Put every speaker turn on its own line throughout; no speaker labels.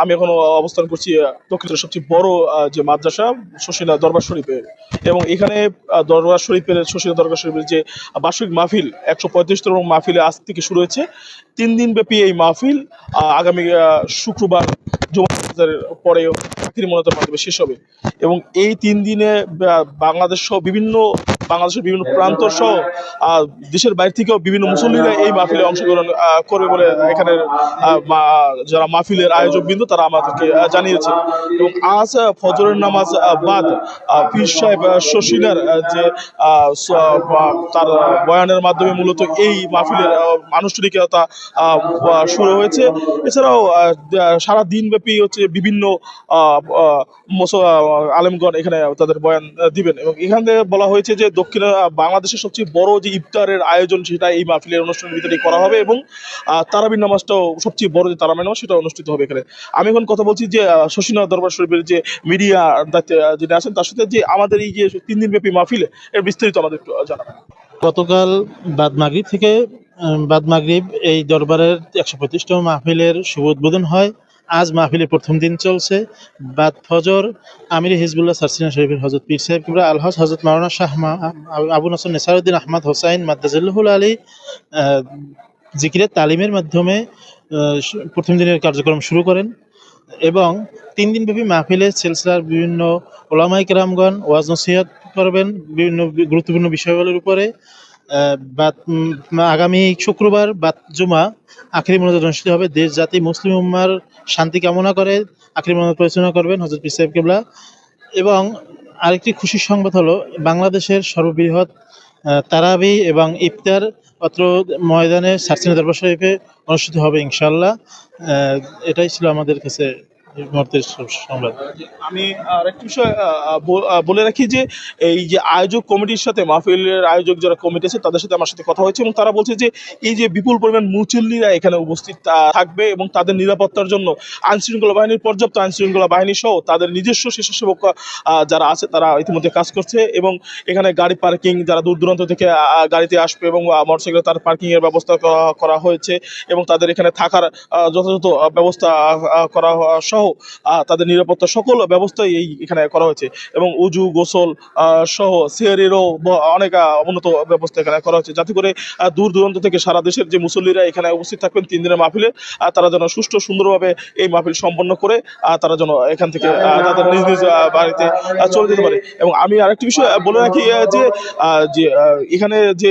আমি এখন অবস্থান করছি দক্ষিণের সবচেয়ে বড় যে মাদ্রাসা, শশীনা দরবার শরীফের। এবং এখানে দরবার শরীফের, শশীনা দরবার শরীফের যে বার্ষিক মাহফিল, একশো পঁয়ত্রিশতম মাহফিলে আজ থেকে শুরু হয়েছে। তিন দিন ব্যাপী এই মাহফিল আগামী শুক্রবার জুমার পরে মনোতার মাধ্যমে শেষ হবে। এবং এই তিন দিনে বাংলাদেশ সহ বিভিন্ন বাংলাদেশের বিভিন্ন প্রান্ত সহ দেশের বাইরে থেকেও বিভিন্ন মুসল্লিরা এই মাহফিলে অংশগ্রহণ করবে বলে এখানে যারা মাহফিলের আয়োজক বিন্দু তারা আমাদেরকে জানিয়েছে। এবং আজ ফজরের নামাজ বাদ পীর সাহেব আহ, শশীনার যে তার বয়ানের মাধ্যমে মূলত এই মাহফিলের আনুষ্ঠানিকতা শুরু হয়েছে। এছাড়াও সারা দিনব্যাপী হচ্ছে বিভিন্ন আলেমগণ এখানে তাদের বয়ান দিবেন। এবং এখান বলা হয়েছে যে দক্ষিণ বাংলাদেশের সবচেয়ে বড় যে ইফতারের আয়োজন সেটা এই মাহফিলের অনুষ্ঠানের ভিতরে করা হবে এবং তারাবির নামাজটাও সবচেয়ে বড় যে তারাবির নামাজ সেটা অনুষ্ঠিত হবে এখানে। আমি এখন কথা বলছি যে আহ, শশীনা দরবার শরীফের যে মিডিয়া যিনি আছেন তার সাথে যে আমাদের এই যে তিন দিন ব্যাপী মাহফিলে এর বিস্তারিত আমাদের একটু জানাবেন।
গতকাল বাদ মাগরিব থেকে বাদ মাগরিব এই দরবারের একশো পঁচিশতম মাহফিলের শুভ উদ্বোধন হয়। আজ মাহফিলের প্রথম দিন চলছে। বাদ ফজর, আমির হিজবুল্লাহ সারসিনা শরীফের হজরত পীর সাহেব কিবরা আলহাজ হজরত মাওলানা শাহ আবু নাসর নেসারুদ্দিন আহমদ হোসাইন মাদ্দাজুল্লাহুল আলী জিকিরের তালিমের মাধ্যমে প্রথম দিনের কার্যক্রম শুরু করেন এবং তিন দিনব্যাপী মাহফিলে সিলসিলার বিভিন্ন ওলামাই কেরামগণ ওয়াজ নসিহত করবেন, বিভিন্ন গুরুত্বপূর্ণ বিষয়গুলোর উপরে। আগামী শুক্রবার বাদ জুমা, আখেরি মনোজাত অনুষ্ঠিত হবে। দেশ, জাতি, মুসলিম উম্মার শান্তি কামনা করে আখেরি মনোজাত পরিচালনা করবেন হজরত পীর সাহেব কেবলা। এবং আরেকটি খুশির সংবাদ হলো, বাংলাদেশের সর্ববৃহৎ তারাবি এবং ইফতার অত্র ময়দানে সার্সিনা দরবার শরীফে অনুষ্ঠিত হবে ইনশাল্লাহ এটাই ছিল আমাদের কাছে
আমি আর একটি বিষয় বল- রাখি যে, এই যে আয়োজক কমিটির সাথে, মাহফিলের আয়োজক যারা কমিটি আছে, তাদের সাথে আমার সাথে কথা হয়েছে এবং তারা বলছে যে, এই যে বিপুল পরিমাণ মুচল্লিরা এখানে উপস্থিত থাকবে এবং তাদের নিরাপত্তার জন্য আইন শৃঙ্খলা বাহিনীর পর্যাপ্ত আইন শৃঙ্খলা বাহিনী সহ তাদের নিজস্ব স্বেচ্ছাসেবক যারা আছে, তারা ইতিমধ্যে কাজ করছে এবং এখানে গাড়ি পার্কিং যারা দূর দূরান্ত থেকে গাড়িতে আসবে এবং মোটরসাইকেল তার পার্কিং এর ব্যবস্থা করা- হয়েছে এবং তাদের এখানে থাকার যথাযথ ব্যবস্থা করা হ- তাদের নিরাপত্তা সকল ব্যবস্থাই এই এখানে করা হয়েছে। এবং উজু গোসল সহ সিয়ারেরও অনেক উন্নত ব্যবস্থা এখানে করা হয়েছে। যাতে করে দূর দূরান্ত থেকে সারা দেশের যে মুসল্লিরা এখানে উপস্থিত থাকবেন তিন দিনের মাহফিলে তারা যেন সুষ্ঠু সুন্দরভাবে এই মাহফিল সম্পন্ন করে তারা যেন এখান থেকে তাদের নিজ নিজ বাড়িতে চলে যেতে পারে। এবং আমি আরেকটি বিষয় বলে রাখি যে যে এখানে যে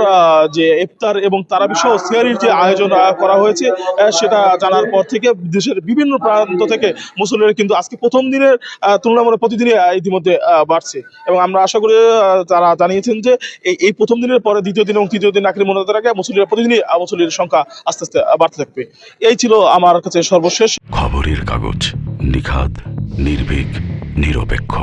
আহ, যে ইফতার এবং তারাবি সহ সিয়ারির যে আয়োজন করা হয়েছে সেটা জানার পর থেকে দেশের বিভিন্ন প্রান্ত থেকে মুসল্লিরা কিন্তু আজকে প্রথম দিনের তুলনামূলক প্রতিদিনই ইতিমধ্যে বাড়ছে। এবং আমরা আশা করি তারা জানিয়েছেন যে এই এই প্রথম দিনের পরে দ্বিতীয় দিন এবং তৃতীয় দিন আখরি মনে রাখে মুসল্লিরা প্রতিদিনই মুসল্লির সংখ্যা আস্তে আস্তে বাড়তে থাকবে। এই ছিল আমার কাছে সর্বশেষ।
খবরের কাগজ নিখাদ, নির্ভীক, নিরপেক্ষ।